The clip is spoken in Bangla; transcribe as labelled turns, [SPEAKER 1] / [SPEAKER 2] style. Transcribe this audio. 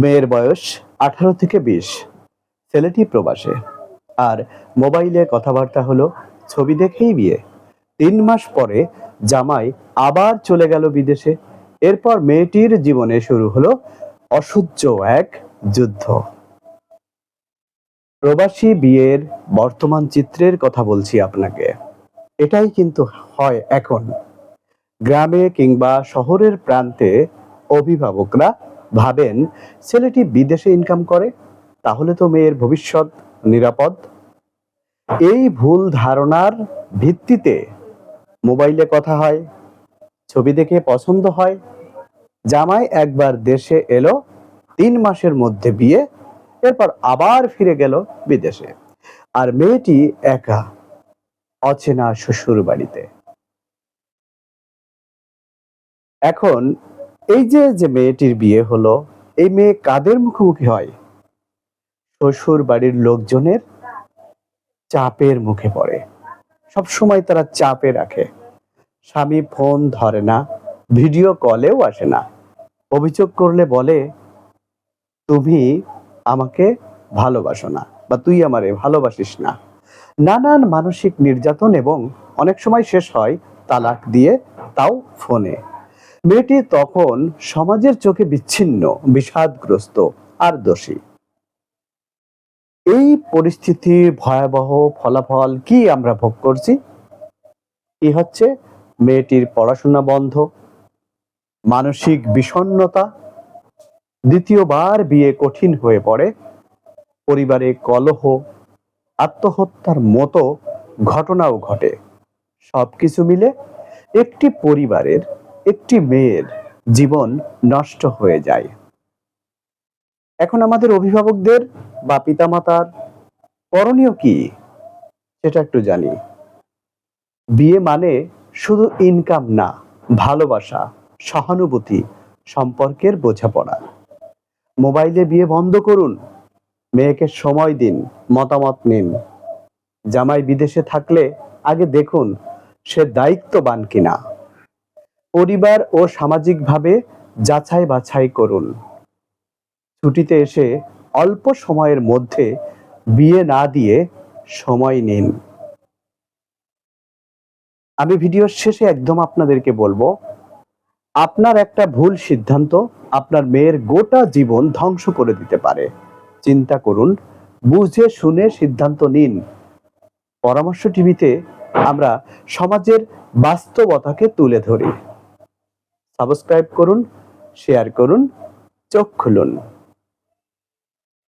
[SPEAKER 1] মেয়ের বয়স আঠারো থেকে বিশ। ছেলেটি প্রবাসে। আর মোবাইলে কথাবার্তা হলো, ছবি দেখেই বিয়ে। তিন মাস পরে জামাই আবার চলে গেল বিদেশে। এরপর মেয়েটির জীবনে শুরু হলো অসহ্য এক যুদ্ধ। প্রবাসী বিয়ের বর্তমান চিত্রের কথা বলছি আপনাকে। এটাই কিন্তু হয় এখন। গ্রামে কিংবা শহরের প্রান্তে অভিভাবকরা ভাবেন, ছেলেটি বিদেশে ইনকাম করে, তাহলে তো মেয়ের ভবিষ্যৎ নিরাপদ। এই ভুল ধারণার ভিত্তিতে মোবাইলে কথা হয়, ছবি দেখে পছন্দ হয়। জামাই একবার দেশে এলো, তিন মাসের মধ্যে বিয়ে, এরপর আবার ফিরে গেল বিদেশে। আর মেয়েটি একা, অচেনা শ্বশুর বাড়িতে এখন এই যে যে মেয়েটির বিয়ে হলো, এই মেয়ে কাদের মুখোমুখি হয়? শ্বশুর বাড়ির লোকজনের চাপের মুখে পড়ে। সব সময় তারা চাপে রাখে। স্বামী ফোন ধরে না, ভিডিও কলেও আসে না। অভিযোগ করলে বলে, তুমি আমাকে ভালোবাসো না বা তুই আমারে ভালোবাসিস না। নানান মানসিক নির্যাতন এবং অনেক সময় শেষ হয় তালাক দিয়ে, তাও ফোনে। মেয়েটি তখন সমাজের চোখে বিচ্ছিন্ন, বিষাদগ্রস্ত আর দোষী এই পরিস্থিতির ভয়াবহ ফলাফল কি আমরা ভোগ করছি? কি হচ্ছে মেয়েটির পড়াশোনা বন্ধ, মানসিক বিষণ্ণতা, দ্বিতীয়বার বিয়ে কঠিন হয়ে পড়ে, পরিবারে কলহ, আত্মহত্যার মতো ঘটনাও ঘটে। সবকিছু মিলে একটি পরিবারের একটি মেয়ের জীবন নষ্ট হয়ে যায়। এখন আমাদের অভিভাবকদের বা পিতামাতার করণীয় কি সেটা একটু জানি। বিয়ে মানে শুধু ইনকাম না, ভালোবাসা, সহানুভূতি, সম্পর্কের বোঝাপড়া। মোবাইলে বিয়ে বন্ধ করুন, মেয়েকে সময় দিন, মতামত নিন। জামাই বিদেশে থাকলে আগে দেখুন সে দায়িত্ববান কিনা। পরিবার ও সামাজিকভাবে যাচাই বাছাই করুন। ছুটিতে এসে অল্প সময়ের মধ্যে বিয়ে না দিয়ে সময় নিন। আমি ভিডিওর শেষে একদম আপনাদেরকে বলব, আপনার একটা ভুল সিদ্ধান্ত আপনার মেয়ের গোটা জীবন ধ্বংস করে দিতে পারে। চিন্তা করুন, বুঝে শুনে সিদ্ধান্ত নিন। পরামর্শ টিভিতে আমরা সমাজের বাস্তবতাকে তুলে ধরি। সাবস্ক্রাইব করুন শেয়ার করুন চোখ খুলুন।